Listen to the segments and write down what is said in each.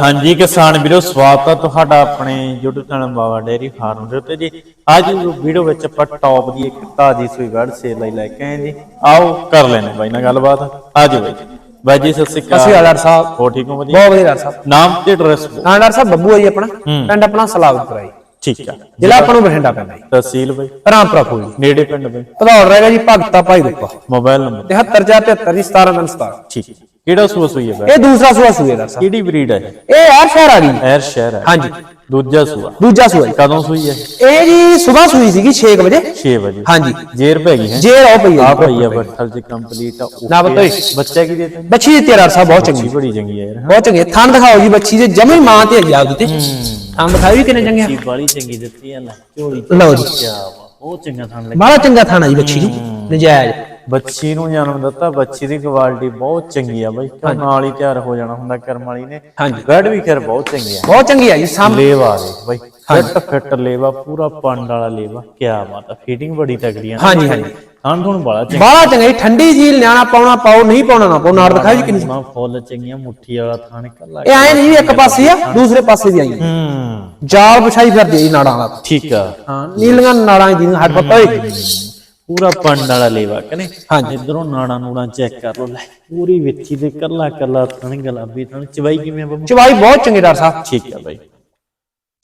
ਹਾਂਜੀ ਕਿਸਾਨ ਵੀਰੋ ਸਵਾਗਤ ਹੈ ਤੁਹਾਡਾ ਆਪਣੇ YouTube channel Baba dairy farm ਦੇ ਉੱਤੇ ਜੀ। ਅੱਜ ਵੀਡੀਓ ਵਿੱਚ ਆਪਾਂ ਟੌਪ ਦੀ ਇੱਕ ਤਾਜੀ ਸੂਈ ਵੜ ਸੇਲ ਲਈ ਲੈ ਕੇ ਆਏ ਜੀ। ਆਓ ਕਰ ਲੈਣੇ ਬਾਈ ਨਾਲ ਗੱਲਬਾਤ। ਆਜੋ ਬਾਈ। ਬਾਈ ਜੀ ਸਤਿ ਸ਼੍ਰੀ ਅਕਾਲ। ਅਕਾਲ ਡਾਕਟਰ ਸਾਹਿਬ। ਹੋ ਠੀਕ ਹੋ ਵਧੀਆ? ਬਹੁਤ ਵਧੀਆ ਡਾਕਟਰ ਸਾਹਿਬ। ਨਾਮ ਤੇ ਐਡਰੈਸ ਹਾਂ ਡਾਕਟਰ ਸਾਹਿਬ ਬੱਬੂ ਜੀ ਆਪਣਾ। ਪਿੰਡ ਆਪਣਾ ਸਲਾਵਤਪੁਰਾ ਜੀ। ਠੀਕ ਆ। ਜ਼ਿਲ੍ਹਾ ਆਪਾਂ ਨੂੰ ਬਠਿੰਡਾ ਪੈਂਦਾ ਜੀ। ਤਹਿਸੀਲ ਬਾਈ? ਰਾਮਪੁਰਾ ਜੀ ਨੇੜੇ ਪਿੰਡ ਬਾਈ? ਭਦੌੜ ਰਹੇਗਾ ਜੀ ਭਗਤਾ ਭਾਈ ਰੂਪਾ ਮੋਬਾਈਲ ਨੰਬਰ 7373 ਜੀ 17717 ਠੀਕ। ਹੈ। ਕਿਹੜਾ ਸੂਆ ਸੂਈ ਹੈ ਇਹ ਦੂਸਰਾ ਸੂਆ ਸੂਏ ਡਾਕਟਰ ਸਾਹਿਬ। ਕਿਹੜੀ ਬਰੀਡ ਹੈ ਇਹ? ਯਾਰ ਸ਼ਹਿਰ ਆ ਗਈ ਐਰ ਸ਼ਹਿਰ ਹੈ। ਹਾਂਜੀ। ਦੂਜਾ ਸੂਆ। ਦੂਜਾ ਸੂਆ ਜੀ। ਕਦੋਂ ਸੂਈ ਹੈ? ਇਹ ਜੀ ਸਵੇਰ ਸੂਈ ਸੀਗੀ 6 ਵਜੇ। 6 ਵਜੇ। ਹਾਂਜੀ। ਜੇਰ ਪੈ ਗਈ ਹੈ? ਜੇ ਰੋ ਪਈ ਆ ਹੈ ਪਈ ਜੀ ਆ ਬੱਠਲ ਚ ਕੰਪਲੀਟ ਆ ਨਾ okay ਬਤੋਈ। ਆ। ਬੱਚਾ ਕੀ ਦੇਤਾ? ਬੱਚੀ ਦਿੱਤੀ ਡਾਕਟਰ ਸਾਹਿਬ ਬਹੁਤ ਚੰਗੀ। ਜੀ ਬੜੀ ਚੰਗੀ ਹੈ ਯਾਰ। ਬਹੁਤ ਚੰਗੀ ਥਣ ਦਿਖਾਓ ਜੀ ਬੱਚੀ ਦੇ ਜਮੀ ਮਾਂ ਤੇ ਹੈ ਜੀ ਆਪਦੀ ਤੇ ਥਣ ਦਿਖਾਓ ਵੀ ਕਿੰਨੇ ਚੰਗੇ ਆ। ਜੀ ਬੜੀ ਚੰਗੀ ਦਿੱਤੀ ਹੈ ਲੈ ਝੋਲੀ ਲਓ ਜੀ। ਕਿਆ ਵਾ ਉਹ ਚੰਗਾ ਥਾਂ ਲੱਗ। ਬੜਾ ਚੰਗਾ ਥਾਣਾ ਜੀ ਬੱਚੀ ਨੂੰ ਨਜਾਇਜ਼। ਬੱਚੀ ਨੂੰ ਜਨਮ ਦਿੱਤਾ ਬੱਚੀ ਦੀ ਕੁਆਲਿਟੀ ਬਹੁਤ ਚੰਗੀ ਆ ਬਾਈ। ਕਿਉਂ ਨਾਲ ਹੀ ਤਿਆਰ ਹੋ ਜਾਣਾ ਹੁੰਦਾ ਕਰਮ ਵਾਲੀ ਨੇ। ਗੱਡ ਵੀ ਖੈਰ ਬਹੁਤ ਚੰਗੀ ਆ। ਬਹੁਤ ਚੰਗੀ ਆ ਜੀ ਸਾਹਮ ਲੇਵਾ ਦੇ ਬਾਈ। ਫਿੱਟ ਫਿੱਟ ਲੇਵਾ ਪੂਰਾ ਪੰਡ ਵਾਲਾ ਲੇਵਾ। ਕਿਆ ਬਾਤ ਆ ਫਿਟਿੰਗ ਬੜੀ ਤਗੜੀ ਆ। ਹਾਂਜੀ, ਹਾਂਜੀ। ਥਾਂ ਥੋਂ ਬੜਾ ਚੰਗਾ। ਬੜਾ ਚੰਗਾ ਜੀ ਠੰਡੀ ਝੀਲ ਨਿਆਣਾ ਪਾਉਣਾ ਪਾਓ ਨਹੀਂ ਪਾਉਣਾ ਨਾ ਪਾਓ ਨਾੜ ਦਿਖਾਓ ਜੀ ਕਿੰਨੀ ਨਾ ਫੁੱਲ ਚੰਗੀਆਂ ਮੁੱਠੀ ਵਾਲਾ ਥਾਂ ਨਿਕਲ ਇਹ ਐ ਨਹੀਂ ਇੱਕ ਪਾਸੇ ਆ ਦੂਸਰੇ ਪਾਸੇ ਵੀ ਆਈ ਹੂੰ। ਜਾਲ ਵਿਛਾਈ ਫਿਰਦੀ ਜੀ ਨਾੜਾਂ ਦਾ ਠੀਕ ਆ। ਹਾਂ ਨੀਲੀਆਂ ਨਾੜਾਂ ਦੀ ਹੱਡ ਪੱਪਾ ਓਏ ਪੂਰਾ ਪੰਡ ਵਾਲਾ ਲੇਵਾ ਕਨੇ ਹਾਂਜੀ। ਇਧਰੋਂ ਨਾੜਾ ਨੂੜਾ ਚੈੱਕ ਕਰ ਲੋ ਲੈ ਪੂਰੀ ਵਿੱਥੀ ਤੇ ਕੱਲਾ ਕੱਲਾ ਥਣ ਗੁਲਾਬੀ ਥਣ ਚਵਾਈ ਕਿਵੇਂ ਆ ਬੱਬੂ? ਚਵਾਈ ਬਹੁਤ ਚੰਗੀ ਡਾਕਟਰ ਸਾਹਿਬ। ਠੀਕ ਆ ਬਾਈ।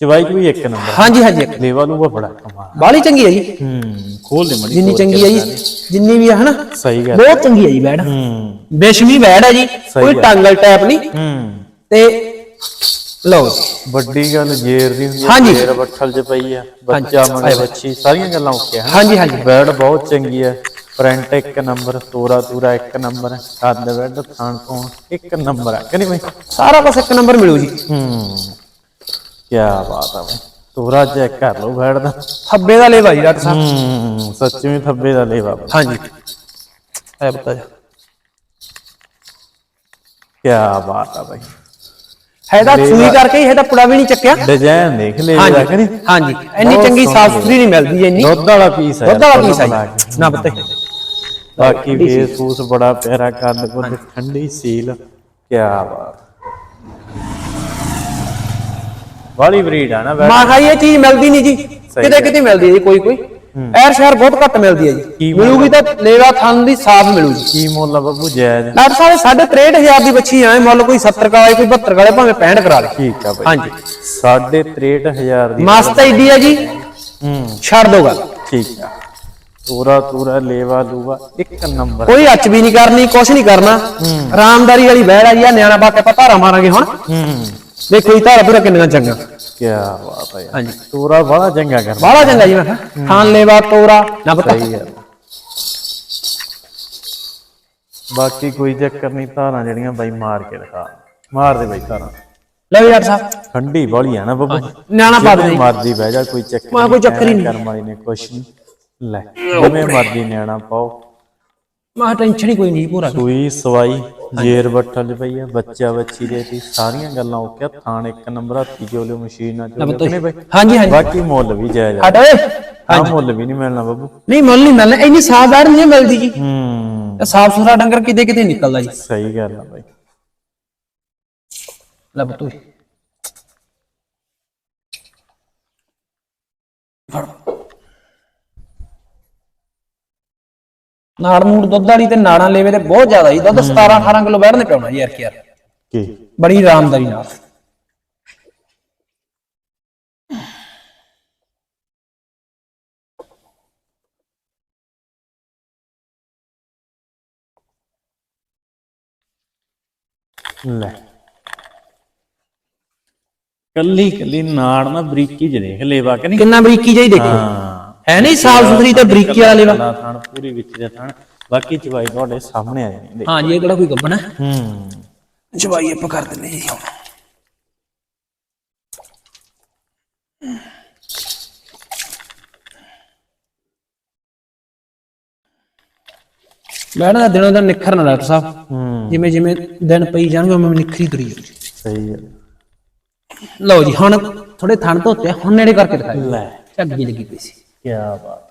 ਚਵਾਈ ਵੀ ਇੱਕ ਨੰਬਰ। ਹਾਂਜੀ ਹਾਂਜੀ ਇੱਕ ਲੇਵਾ ਲੂਗਾ ਬੜਾ ਕਮਾਲ ਬਾਲੀ ਚੰਗੀ ਹੈ ਜੀ। ਹੂੰ ਖੋਲ ਦੇ ਮੜੀ ਜਿੰਨੀ ਚੰਗੀ ਹੈ ਜੀ ਜਿੰਨੀ ਵੀ ਹੈ ਹਨਾ? ਸਹੀ ਗੱਲ ਬਹੁਤ ਚੰਗੀ ਹੈ ਜੀ ਬੈਡ। ਹੂੰ। ਬੇਸ਼ਮੀ ਬੈਡ ਹੈ ਜੀ ਕੋਈ ਗੱਲ। ਟਾਂਗਲ ਟੈਪ ਨਹੀਂ। ਹੂੰ। ਤੇ ਲਓ ਜੀ। ਵੱਡੀ ਗੱਲ ਜੇਰ ਦੀ ਹੁੰਦੀ ਹਾਂਜੀ। ਜੇਰ ਬੱਠਲ ਚ ਪਈ ਆ ਬੱਚਾ ਮਣੇ ਬੱਚੀ ਸਾਰੀਆਂ ਗੱਲਾਂ ਓਕੇ ਹਨ ਹਾਂਜੀ ਹਾਂਜੀ। ਬੈਡ ਬਹੁਤ ਚੰਗੀ ਹੈ ਪ੍ਰਿੰਟ ਇੱਕ ਨੰਬਰ ਤੋਰਾ ਤੂਰਾ ਇੱਕ ਨੰਬਰ ਕੱਦ ਬੈਡ ਥਾਣ ਤੋਂ ਇੱਕ ਨੰਬਰ ਹੈ। ਕਿ ਨਹੀਂ ਬਈ ਸਾਰਾ ਕੁਝ ਇੱਕ ਨੰਬਰ ਮਿਲੂ ਜੀ। ਹੂੰ ਕੀ ਬਾਤ ਆ ਬਈ। ਤੋਰਾ ਚੈੱਕ ਕਰ ਲਓ ਬੈਡ ਦਾ। ਥੱਬੇ ਦਾ ਲੇਵਾ ਜੀ ਡਾਕਟਰ ਸਾਹਿਬ। ਹੂੰ ਸੱਚੀ ਥੱਬੇ ਦਾ ਲੇਵਾ ਬਈ। ਹਾਂਜੀ। ਐ ਬਤਾ ਜਾ। ਕੀ ਬਾਤ ਆ ਬਈ। ਹੈ ਤਾਂ ਸੂਈ ਕਰਕੇ ਹੀ ਇਹਦਾ ਪੁੜਾ ਵੀ ਨਹੀਂ ਚੱਕਿਆ। ਡਿਜ਼ਾਈਨ ਦੇਖ ਲੈ ਇਹਦਾ ਕਿ ਨਹੀਂ? ਹਾਂਜੀ ਇੰਨੀ ਚੰਗੀ ਸਾਫ਼ ਸੁਥਰੀ ਨਹੀਂ ਮਿਲਦੀ ਇੰਨੀ। ਦੁੱਧ ਵਾਲਾ ਪੀਸ ਹੈ ਦੁੱਧ ਵਾਲਾ ਪੀਸ ਹੈ। ਨਾ ਪਤੇ। ਬਾਕੀ ਫੇਸਬੂਸ ਬੜਾ ਪਿਆਰਾ ਕੱਦ ਕੁੱਦ ਠੰਡੀ ਸੀਲ ਕੀ ਬਾਤ। ਵਾਲੀ ਬਰੀਡ ਆ ਨਾ ਬੈਡ ਮਾਂ ਖਾਈ ਇਹ ਚੀਜ਼ ਮਿਲਦੀ ਨਹੀਂ ਜੀ। ਕਿਤੇ ਕਿਤੇ ਮਿਲਦੀ ਜੀ ਕੋਈ ਕੋਈ ਐਰ ਸ਼ਹਿਰ ਬਹੁਤ ਘੱਟ ਮਿਲਦੀ ਹੈ ਕੀ ਜੀ ਮਿਲੂਗੀ ਤਾਂ ਲੇਵਾ ਥਣ ਦੀ ਸਾਫ਼ ਮਿਲੂ ਜੀ ਕੀ ਮੁੱਲ ਆ ਬੱਬੂ ਜਾਇਜ਼ ਡਾਕਟਰ ਸਾਹਿਬ ਸਾਢੇ 63000 ਦੀ ਬੱਚੀ ਆਏ ਮੁੱਲ ਕੋਈ 70 ਕਰਾਏ ਕੋਈ 72 ਕਰਾਏ ਭਾਵੇਂ 65 ਕਰਾ ਲੇ। ਠੀਕ ਆ ਬਾਈ ਹਾਂਜੀ। ਸਾਢੇ 63000 ਦੀ ਮਸਤ ਹੈ ਜੀ। ਹੂੰ। ਛੱਡ ਦੋਗਾ ਠੀਕ ਆ। ਤੂਰਾ ਤੂਰਾ ਲੇਵਾ ਲੂਵਾ ਇੱਕ ਨੰਬਰ। ਕੋਈ ਅੱਚ ਵੀ ਨਹੀਂ ਕਰਨੀ ਕੁਛ ਨਹੀਂ ਕਰਨਾ। ਆਰਾਮਦਾਰੀ ਵਾਲੀ ਬਹਿੜ ਆ ਜੀ ਆ ਨਿਆਣਾ ਬਾਕੇ ਆਪਾਂ ਧਾਰਾ ਮਾਰਾਂਗੇ ਹੁਣ। ਹੂੰ। ਦੇਖੋ ਜੀ ਧਾਰਾ ਪੂਰਾ ਕਿੰਨਾ ਚੰਗਾ? ਕੀ ਬਾਤ ਯਾਰ। ਹਾਂਜੀ। ਤੂਰਾ ਬੜਾ ਚੰਗਾ ਕਰਦਾ। ਬਾਹਲਾ ਚੰਗਾ ਜੀ ਮੈਂ ਕਿਹਾ। ਖਾਨ ਲੈਵਾ ਤੋਰਾ। ਨਾ ਪਤਾ। ਸਹੀ ਹੈ ਬਾਕੀ ਕੋਈ ਚੱਕਰ ਨਹੀਂ ਧਾਰਾਂ ਜਿਹੜੀਆਂ ਬਾਈ ਮਾਰ ਕੇ ਦਿਖਾ। ਮਾਰ ਦੇ ਬਾਈ ਧਾਰਾਂ। ਲੈ ਵੀ ਡਾਕਟਰ ਸਾਹਿਬ। ਠੰਡੀ ਬੋਲੀ ਆ ਨਾ ਬੱਬੂ। ਨਿਆਣਾ ਪਾ ਦੇ ਜਿਵੇਂ ਮਰਜ਼ੀ ਬਹਿ ਜਾ ਕੋਈ ਚੱਕਰ ਮੈਂ ਕੋਈ ਚੱਕਰ ਹੀ ਨਹੀਂ। ਕਰਮ ਵਾਲੀ ਨੇ ਕੁਛ ਨਹੀਂ। ਲੈ ਜਿਵੇਂ ਮਰਜ਼ੀ ਨਿਆਣਾ ਪਾਓ। ਮੈਂ ਟੈਨਸ਼ਨ ਹੀ ਕੋਈ ਨਹੀਂ ਪੂਰਾ। ਸੂਈ ਸਵਾਈ ਜੇਰ ਬੱਠਲ ਚ ਪਈ ਆ ਬੱਚਾ ਬੱਚੀ ਦੇ ਤੀ ਸਾਰੀਆਂ ਗੱਲਾਂ ਓਕੇ ਆ, ਥਾਣ ਇੱਕ ਨੰਬਰ ਹੱਥੀ ਜੋਲਿਓ ਮਸ਼ੀਨ ਜੋਲਿਓ ਕਿਨੇ ਬਈ। ਹਾਂਜੀ ਹਾਂਜੀ। ਬਾਕੀ ਮੁੱਲ ਵੀ ਜਾਇਜ਼ ਆ। ਹਟ ਓਏ। ਆਹ ਮੁੱਲ ਵੀ ਨਹੀਂ ਮਿਲਣਾ ਬੱਬੂ। ਨਹੀਂ ਮੁੱਲ ਨਹੀਂ ਮਿਲਣਾ। ਇੰਨੀ ਸਾਫਦਾਰ ਨਹੀਂ ਮਿਲਦੀ ਜੀ। ਹੂੰ। ਸਾਫ਼ ਸੁਥਰਾ ਡੰਗਰ ਕਿਤੇ ਕਿਤੇ ਨਿਕਲਦਾ ਜੀ। ਸਹੀ ਗੱਲ ਆ ਬਾਈ। ਲੈ ਬਤੂ ਨਾੜ ਨੂੜ ਦੁੱਧ ਵਾਲੀ ਤੇ ਨਾੜਾਂ ਲੈਵੇ ਤੇ ਬਹੁਤ ਜ਼ਿਆਦਾ ਜੀ। ਦੁੱਧ 17 18 ਕਿਲੋ ਬੈਠਣੇ ਪਿਆਉਣਾ ਜੀ ਯਾਰ ਕੀ? ਯਾਰ ਕੀ ਬੜੀ ਆਰਾਮਦਾਰੀ ਨਾਲ ਲੈ। ਕੱਲੀ ਕੱਲੀ ਨਾੜ ਨਾ ਬਰੀਕੀ ਚ ਦੇਖ ਲੇਵਾ ਕਿ ਨਹੀਂ ਕਿੰਨਾ ਬਰੀਕੀ ਜਾਈ ਦੇਖੋ। ਹਾਂ। ਹੈ ਨਹੀਂ ਸਾਫ਼ ਸੁਥਰੀ ਤੇ ਬਰੀਕੀ ਵਾਲਾ ਲੈਵਾ ਥਣ ਪੂਰੀ ਵਿੱਚ ਦੇ ਥਣ। ਬਾਕੀ ਚਵਾਈ ਤੁਹਾਡੇ ਸਾਹਮਣੇ ਆ ਜਾਣੀ ਹਾਂ ਜੀ ਇਹ ਕਿਹੜਾ ਕੋਈ ਗੱਬਣਾ ਹੂੰ? ਜਵਾਈ ਆਪਾਂ ਕਰ ਦਿੰਦੇ ਜੀ ਹੁਣ। ਬੈਠਣਾ ਦਾ ਦਿਨੋਂ ਦਿਨ ਨਿਖਰਨਾ ਡਾਕਟਰ ਸਾਹਿਬ। ਹੂੰ। ਜਿਵੇਂ ਜਿਵੇਂ ਦਿਨ ਪਈ ਜਾਣਗੇ ਉਵੇਂ ਉਵੇਂ ਨਿਖਰੀ ਤੁਰੀ ਜਾਊਗੀ। ਸਹੀ ਹੈ ਲਓ ਜੀ ਹੁਣ ਥੋੜੇ ਥਣ ਧੋਤੇ ਆ, ਹੁਣ ਨੇੜੇ ਕਰਕੇ ਦਿਖਾਈ ਲੈ। ਝੱਗੀ ਲੱਗੀ ਪਈ ਸੀ। ਕੀ ਬਾਤ।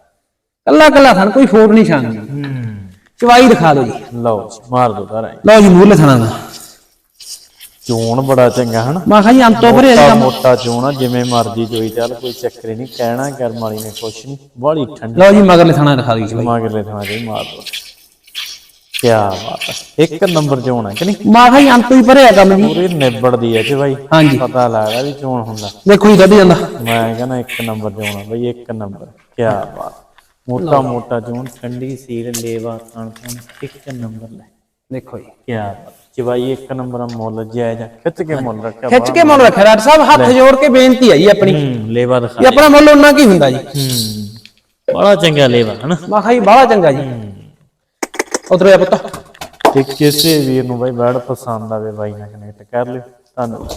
ਕੱਲਾ ਕੱਲਾ ਥਣ ਕੋਈ ਫੋਟ ਨਹੀਂ ਹੂੰ ਚਵਾਈ ਦਿਖਾ ਦਿਓ ਜੀ। ਲਓ ਜੀ, ਮਾਰ ਦੋ ਤਾਰਾ ਲਓ ਜੀ ਮੂਹਰੇ ਥਣਾ ਦਾ। ਚੋਣ ਬੜਾ ਚੰਗਾ ਹਨਾ? ਮੈਂ ਕਿਹਾ ਜੀ ਅੰਤੋਂ ਭਰੇ ਮੋਟਾ ਕੰਮ। ਮੋਟਾ ਚੋਣ ਆ ਜਿਵੇਂ ਮਰਜ਼ੀ ਜੋਈ ਚੱਲ ਕੋਈ ਚੱਕਰ ਨਹੀਂ। ਕਹਿਣਾ ਕਰਮ ਵਾਲੀ ਨੇ ਕੁਛ ਨਹੀਂ। ਬੜੀ ਠੰਡੀ ਲਓ ਜੀ ਮਗਰਲੇ ਥਾਣਾ ਦਿਖਾ ਦਈਏ ਬਾਈ। ਮਗਰਲੇ ਥਾਂ ਤੇ ਮਾਰ ਦੋ ਕੀ ਬਾਤ ਹੈ। ਇੱਕ ਨੰਬਰ ਚੋਣ ਹੈ ਕਿ ਨਹੀਂ? ਮੈਂ ਕਿਹਾ ਜੀ ਅੰਤੋਂ ਹੀ ਭਰਿਆ ਕੰਮ ਜੀ। ਪੂਰੀ ਨਿਬੜਦੀ ਹੈ ਜੀ ਬਾਈ। ਹਾਂਜੀ। ਪਤਾ ਲੱਗਦਾ ਵੀ ਚੋਣ ਹੁੰਦਾ। ਦੇਖੋ ਜੀ ਕੱਢ ਜਾਂਦਾ। ਮੈਂ ਕਹਿੰਦਾ ਇੱਕ ਨੰਬਰ ਚੋਣ ਆ ਬਈ ਇੱਕ ਨੰਬਰ। ਕੀ ਬਾਤ। ਮੋਟਾ ਮੋਟਾ ਚੋਣ ਠੰਡੀ ਸੀਲ ਲੇਵਾ ਖਾਣ ਖਾਣ ਇੱਕ ਨੰਬਰ ਲੈ। ਦੇਖੋ ਜੀ। ਕੀ ਬਾਤ। ਚਵਾਈ ਇੱਕ ਨੰਬਰ ਮੁੱਲ ਜਾਇਜ਼ ਆ। ਖਿੱਚ ਕੇ ਮੁੱਲ ਰੱਖਿਆ ਖਿੱਚ ਕੇ ਮਨ ਰੱਖਿਆ। ਡਾਕਟਰ ਸਾਹਿਬ ਹੱਥ ਜੋੜ ਕੇ ਬੇਨਤੀ ਹੈ ਜੀ ਆਪਣੀ। ਹੂੰ ਲੇਵਾ ਦਿਖਾ ਇਹ ਆਪਣਾ ਮੁੱਲ ਉਹਨਾਂ ਕੀ ਹੁੰਦਾ ਜੀ? ਹੂੰ। ਬੜਾ ਚੰਗਾ ਲੇਵਾ ਹਨਾ? ਮੈਂ ਕਿਹਾ ਜੀ ਬਾਹਲਾ ਚੰਗਾ ਜੀ। ਉਧਰ ਆ ਪੁੱਤ। ਤੇ ਕਿਸੇ ਵੀਰ ਨੂੰ ਬਾਈ ਬੈਡ ਪਸੰਦ ਆਵੇ ਬਾਈ ਨਾਲ ਕਨੈਕਟ ਕਰ ਲਿਓ। ਧੰਨਵਾਦ।